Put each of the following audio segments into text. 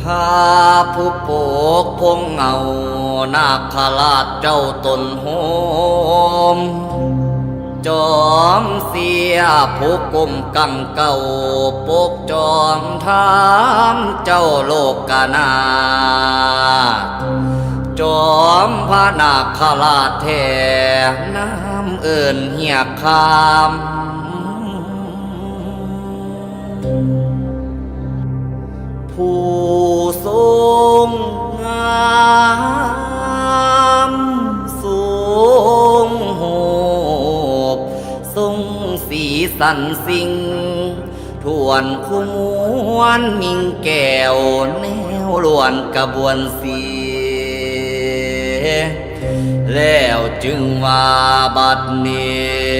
พาผู้โปกพงเงานาคราชเจ้าตนโฮมจอมเสียผู้กลมกังเก่าปกจอมทามเจ้าโลกกานาจอมพระนาคราชแทน้ำเอิ่นเหียคามผู้ สีสันสิงทวนคู่มวนมิงแก้วแนวล้วนกระบวนเสียแล้วจึงว่าบัดนี้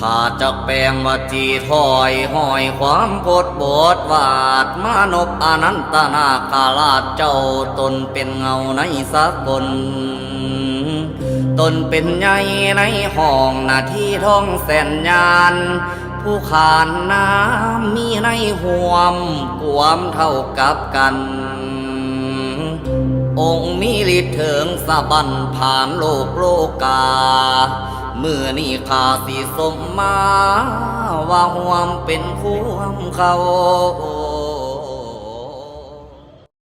ข้าจะแปลงวาจีถอยห้อยความโพดบทวาดมานพอนันตนาคาราชเจ้าตนเป็นเงาในสากลตนเป็นใหญ่ในห้องนาที่ท้องแสนยาน ผู้ขานน้ำมีในห่วมกวมเท่ากับกันองค์มีฤทธิ์เถิงสะบันผ่านโลกโลกา มื่อนี่ข้าสิสมมา ว่าหวมเป็นควมเขา